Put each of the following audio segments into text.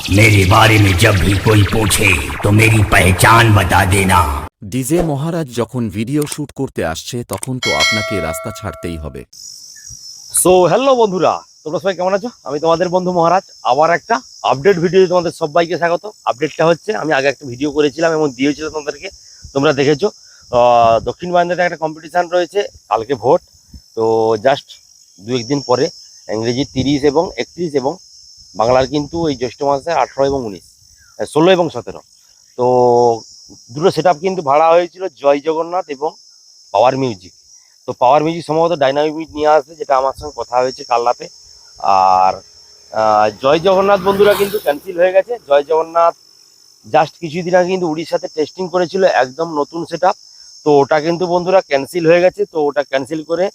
मेरे बारे में जब भी कोई पूछे तो मेरी पहचान बता देना ডিজে মহারাজ যখন ভিডিও শুট করতে আসছে তখন তো আপনাকে রাস্তা ছাড়তেই হবে সো হ্যালো বন্ধুরা তোমরা সবাই কেমন আছো আমি তোমাদের বন্ধু মহারাজ আবার একটা আপডেট ভিডিও তোমাদের সবাইকে স্বাগত আপডেটটা হচ্ছে আমি আগে একটা ভিডিও করেছিলাম এবং দিয়েছিলাম তোমাদেরকে তোমরা দেখেছো আহ, দক্ষিণ বাংলাতে একটা কম্পিটিশান রয়েছে কালকে ভোট তো জাস্ট দু একদিন পরে ইংরেজি তিরিশ এবং একত্রিশ এবং বাংলার কিন্তু এই জ্যৈষ্ঠ মাসে আঠারো এবং উনিশ ষোলো এবং সতেরো। তো দুটো সেট কিন্তু ভাড়া হয়েছিল জয় জগন্নাথ এবং পাওয়ার মিউজিক তো পাওয়ার মিউজিক সম্ভবত ডাইনামিক নিয়ে আসবে, যেটা আমার সঙ্গে কথা হয়েছে কাল রাতে। আর জয় জগন্নাথ বন্ধুরা কিন্তু ক্যান্সেল হয়ে গেছে। জয় জগন্নাথ জাস্ট কিছুদিন আগে কিন্তু উড়িষ্যাতে টেস্টিং করেছিল একদম নতুন সেট তো ওটা কিন্তু বন্ধুরা ক্যান্সেল হয়ে গেছে। তো ওটা ক্যান্সেল করে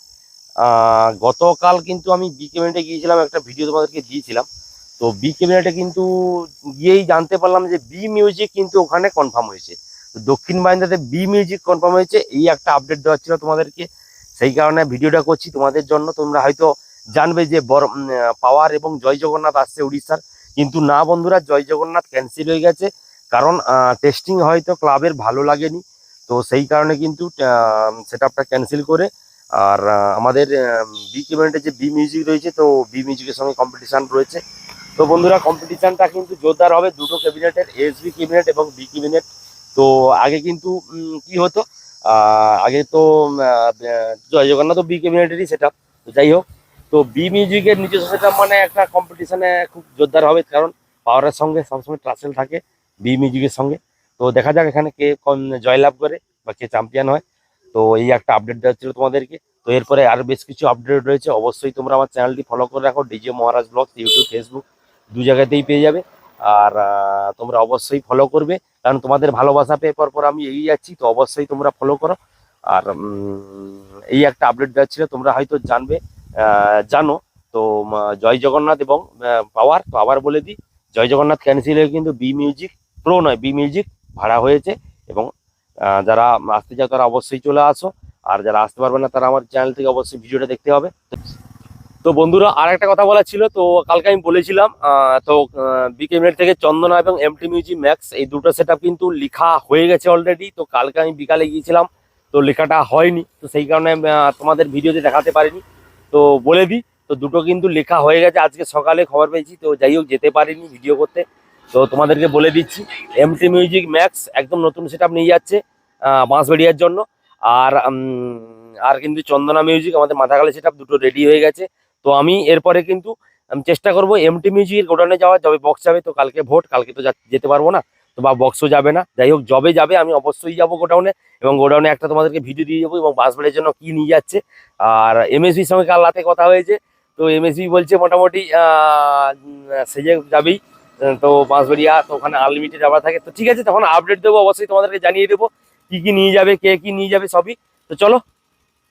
গতকাল কিন্তু আমি বি ক্যাবিনেটে গিয়েছিলাম, একটা ভিডিও তোমাদেরকে দিয়েছিলাম। তো বি ক্যাবিনেটে কিন্তু গিয়েই জানতে পারলাম যে বি মিউজিক কিন্তু ওখানে কনফার্ম হয়েছে। তো দক্ষিণ বারিন্দাতে বি মিউজিক কনফার্ম হয়েছে, এই একটা আপডেট দেওয়া ছিল তোমাদেরকে। সেই কারণে ভিডিওটা করছি তোমাদের জন্য, তোমরা হয়তো জানবে যে পাওয়ার এবং জয় জগন্নাথ আসছে উড়িষ্যার। কিন্তু না বন্ধুরা, জয় জগন্নাথ ক্যান্সেল হয়ে গেছে, কারণ টেস্টিং হয়তো ক্লাবের ভালো লাগেনি। তো সেই কারণে কিন্তু সেট আপটা ক্যান্সেল করে, আর আমাদের বি কেবিনেটে যে বি মিউজিক রয়েছে, তো বি মিউজিকের সঙ্গে কম্পিটিশান রয়েছে। তো বন্ধুরা কম্পিটিশানটা কিন্তু জোরদার হবে। দুটো ক্যাবিনেটের এসবি ক্যাবিনেট এবং বি ক্যাবিনেট তো আগে কিন্তু কি হতো? আগে তো জয় জগন্নাথ বি ক্যাবিনেটেরই সেট তো যাই হোক, তো বি মিউজিকের নিজস্ব সেট মানে একটা কম্পিটিশনে খুব জোরদার হবে। কারণ পাওয়ারের সঙ্গে সবসময় ট্রাসেল থাকে বি মিউজিকের সঙ্গে। তো দেখা যাক এখানে কে জয়লাভ করে বা কে চ্যাম্পিয়ন হয়। তো এই একটা আপডেট দেওয়া ছিল তোমাদেরকে। তো এরপরে আর বেশ কিছু আপডেট রয়েছে। অবশ্যই তোমরা আমার চ্যানেলটি ফলো করে রাখো। DJ Maharaj vlog YouTube Facebook দু জায়গাতেই পেয়ে যাবে। আর তোমরা অবশ্যই ফলো করবে। কারণ তোমাদের ভালোবাসা পেয়ে পর পর আমি এগিয়ে যাচ্ছি, তো অবশ্যই তোমরা ফলো করো। আর এই একটা আপডেট দেওয়া ছিল, তোমরা হয়তো জানবে জানো। তো জয় জগন্নাথ এবং পাওয়ার, তো আবার বলে দিই, জয় জগন্নাথ ক্যান্সেল হয়ে কিন্তু বি মিউজিক প্রো নয় বি মিউজিক ভাড়া হয়েছে। এবং যারা আসতে চাও তারা অবশ্যই চলে আসো। আর যারা আসতে পারবে না, তারা আমার চ্যানেল থেকে অবশ্যই ভিডিওটা দেখতে হবে। তো বন্ধুরা আর একটা কথা বলা ছিল তো কালকে আমি বলেছিলাম তো বিকে মিনিট থেকে চন্দনা এবং এমটি মিউজিক ম্যাক্স এই দুটো সেট কিন্তু লেখা হয়ে গেছে অলরেডি তো কালকে আমি বিকালে গিয়েছিলাম তো লেখাটা হয়নি তো সেই কারণে তোমাদের ভিডিওতে দেখাতে পারিনি। তো বলে দিই তো দুটো কিন্তু লেখা হয়ে গেছে আজকে সকালে খবর পেয়েছি তো যাই হোক যেতে পারিনি ভিডিও করতে। তো তোমাদেরকে বলে দিচ্ছি এমটি মিউজিক ম্যাক্স একদম নতুন সেট নিয়ে যাচ্ছে আহ, বাঁশবেড়িয়ার জন্য। আর আর কিন্তু চন্দনা মিউজিক আমাদের মাথাগালে সেট দুটো রেডি হয়ে গেছে। তো আমি এরপরে কিন্তু, আমি চেষ্টা করব এমটি মিউজিকের গোডাউনে যাওয়া যবে বক্স যাবে তো কালকে ভোট, কালকে তো যেতে পারব না, তো বা বক্সও যাবে না। যাই হোক জবে যাবে আমি অবশ্যই যাব গোডাউনে এবং গোডাউনে একটা তোমাদেরকে ভিডিও দিয়ে যাব এবং বাসবাড়ির জন্য কি নিয়ে যাচ্ছে। আর এমএসবির সঙ্গে কাল রাতে কথা হয়েছে, তো এমএসবি বলছে মোটামুটি সেজে যাবেই। তো বাঁশবাড়িয়া তো ওখানে আনলিমিটেড আবার থাকে। তো ঠিক আছে, তখন আপডেট দেবো, অবশ্যই তোমাদেরকে জানিয়ে দেবো, কি কি নিয়ে যাবে, কে কি নিয়ে যাবে সবই। তো চলো,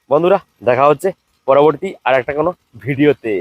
বন্ধুরা, দেখা হচ্ছে। পরবর্তী আর একটা কোনো ভিডিওতে।